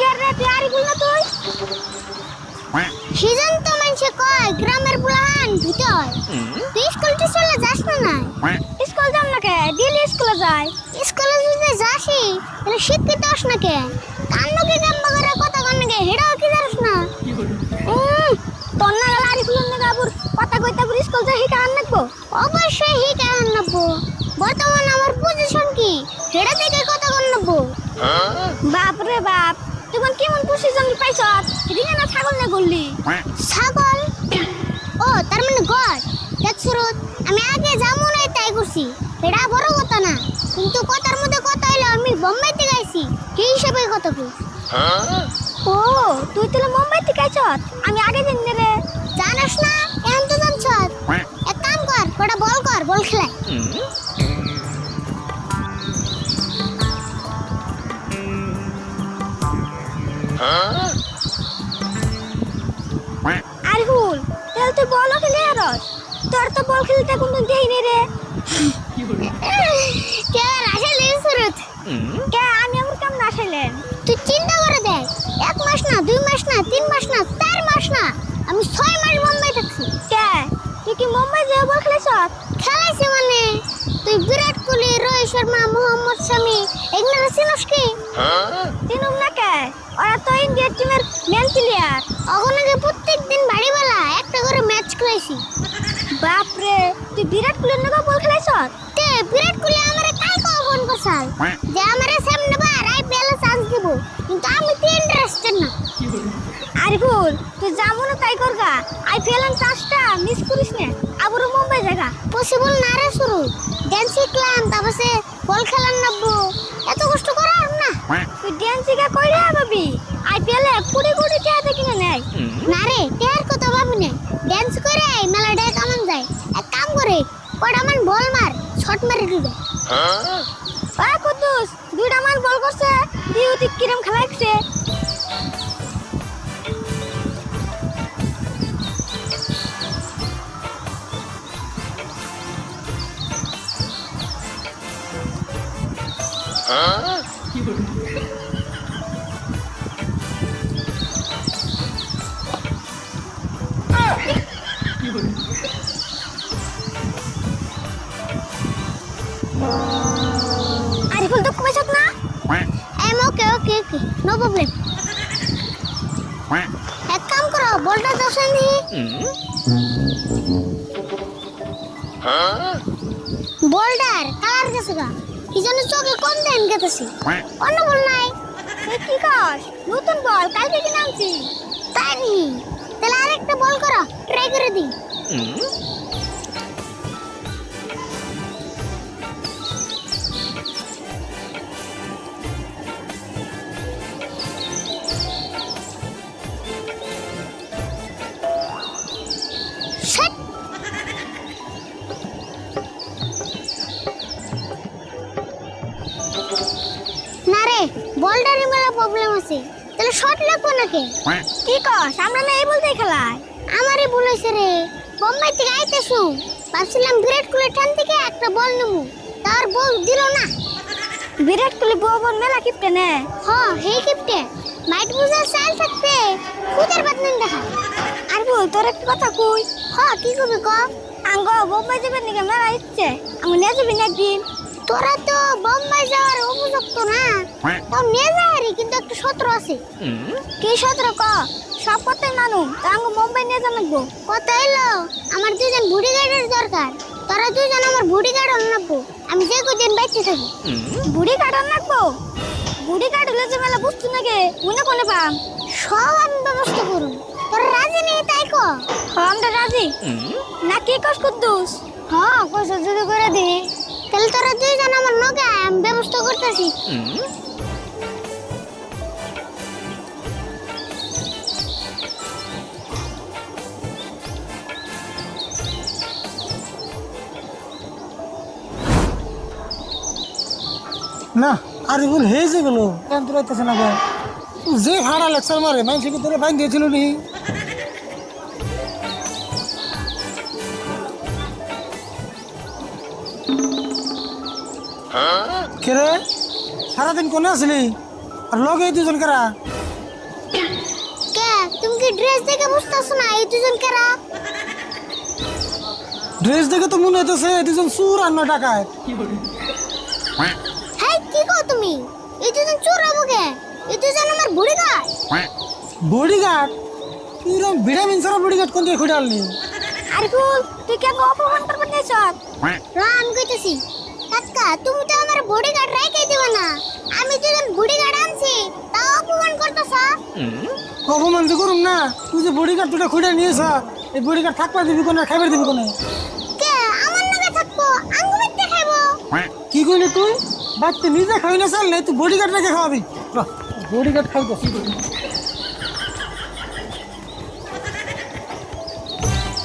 কে রে কয়, গ্রামের বুলাহান ভূতে তুই স্কুল টিউশনে যাস না স্কুল যাম না কে? ডেলি স্কুলে যাই। স্কুলে যদি যাসি, তাহলে শিক্ষিত কথা কন কে? হেডাও কি না? তোর না কথা কইতে স্কুল যাই হিকা আন নাকবো? অবশ্যই হিকা আন নাকবো। বর্তমান আমার পজিশন কি? হেডা থেকে কথা কন বাপ রে বাপ তুই কোন কেমন পজিশন পাইছ? এদিকে না ছাগল না করলি ছাগল? ও তার মানে গড। দেখ সুরত আমি আগে যেমন হয় তাই করছি। এটা বড় কথা না। কিন্তু কথার মধ্যে কথা হইল আমি বোম্বাই থেকে আইছি কি হিসেবে কথা কই ও তুই তাহলে মুম্বাই থেকে আইছ আমি আগে জানি রে। জানাস না এখন তো জানছ? এক কাম কর কটা বল কর বল খেলাই আরিফুল তাহলে তুই বলও খেলে আরস। তোর তো বল খেলতে কোনো দেই নে রে। কে আসলে সুরত? কে আমি আমার কাম না আসলেন তুই চিন্তা করে দেখ এক মাস না দুই মাস না তিন মাস না চার মাস না আমি ছয় মাস মুম্বাই থাকছি। কে? তুই কি মুম্বাই যে বল খেলেছ? খেলাইছি মানে তুই বিরাট কোহলি রোহিত শর্মা মোহাম্মদ শামি এগুলো চিনস কি? চিনুম না কে? ওরা তো ইন্ডিয়ার টিমের মেন প্লেয়ার ওখানে প্রত্যেক দিন বাড়িবেলা একটা করে ম্যাচ খেলাইছি বাপ রে তুই বিরাট কোহলির নাকি বল খেলাইছ? তে বিরাট কোহলি আমারে কালকে ফোন করছাল? যে আমারে সামনে বার আইপিএল চান্স দিব। কিন্তু আমি তো ইন্টারেস্টেড না। আরিফুল তুই যাব না তাই করগা। আইপিএল এর চান্সটা মিস করিস না। আবার মুম্বাই জায়গা পসিবল না রে শুরু। ড্যান্স শিখলাম তারপরে বল খেলার নাববো এত কষ্ট করার না। তুই ড্যান্স শিখা কইরে ভাবি আইপিএল এ কোটি কোটি টাকা কিনে নেয়। না রে না ড্যান্স করে মেলা ডে কামান যায়? এক কাম করে কটা মান বল মার শট মারি দিবে। আ কুদ্দুস দুইটা মান বল করছে তুই কিরম খেলাইছে আরিফুল নো প্রবলেম এক কাম করো, বলটা দোষণ দি বোল্ডার কালার গেছে গা। কি জন্য চোখে কম দেন গেতেছি? অন্য বল নাই। কি কস? নতুন বল, কালকে কিনে আনছি। তাই নি? তাহলে আরেকটা বল করো ট্রাই করে দি না রে মেলা প্রবলেম আছে। তাহলে শর্ট লাগবো নাকি? কি কস? আমরা না এই বলতেই খেলাই। আমারই ভুল হয়েছে রে। বোম্বাই থেকে আইতেছু। ভাবছিলাম বিরাট কোহলির ঠান থেকে একটা বল নেব। তার বল দিল না। বিরাট কোহলি বল মেলা কিপটে নে। হ হে কিপটে। মাইট বুঝার চাল থাকতে খুদের বাদ নেন দেখা। আর বল তোর একটা কথা কই? হ কি কবি ক? আঙ্গ বোম্বাই যাবেন নাকি মেলা ইচ্ছে আমি নিয়ে যাবি না একদিন। তোরা তো বোম্বাই যাওয়ার উপযুক্ত না। তাও নিয়ে যাই কিন্তু একটু সত্র আছে। কি সত্র ক? সব কথাই মানু তাঙ্গ মুম্বাই নিয়ে যান লাগবো কত এলো? আমার দুজন বুড়ি গার্ডের দরকার। তোরা দুজন আমার বুড়ি গার্ড লাগবো আমি যে কদিন বাইতে থাকি। বুড়ি গার্ড লাগবো বুড়ি গার্ড হলে যে মেলা বুঝছি নাকি মনে কোনে পাম সব আমি ব্যবস্থা করুন। তোরা রাজি নেই তাই কো? হ্যাঁ আমরা রাজি। না কি কস কুদ্দুস? হ্যাঁ কস যদি করে দি। তাহলে তোরা দুইজন আমার নগে আমি ব্যবস্থা করতেছি। না, আর এগুলো হয়েছে গেলো কেন না যে ভাড়া লেকচার মারে মানুষকে তোরা বাইন দিয়েছিল নি। কে রে? সারাদিন কোনে আসলি? আর লগে এই দুজন কারা? কে? তুমি কি ড্রেস দেখে বুঝতেছো না এই দুজন কারা? ড্রেস দেখে তো মনে হইতেছে এই দুজন চুর আর নয় টাকায়। হ্যাঁ কি কো তুমি? এই দুজন চোর হব কে? এই দুজন আমার বুড়ি গাছ বডিগার্ড তুই এরকম ভিটামিন ছাড়া বডিগার্ড কোন দিয়ে খুঁজে আনলি? আরিফুল তুই কেন অপমান করবে নিছ রাম কইতেছি। কাকা তুমি তো আমার বডিগার্ড রাইকে দিবা না? আমি দুজন বডিগার্ড আনছি তাও অপমান করতেছ? অপমান যে করুম না। তুই যে বডিগার্ড দুটা খুঁজে নিয়েছ এই বডিগার্ড থাকবা দিবি কোনে খাইবার দিবি কোনে? কে? আমার নামে থাকব আঙ্গু মিথ্যে খাইবো? কি কইলি তুই? বাচ্চা নিজে খাই না চাল নাই তুই বডিগার্ড রেখে খাওয়াবি? বডিগার্ড খাই তো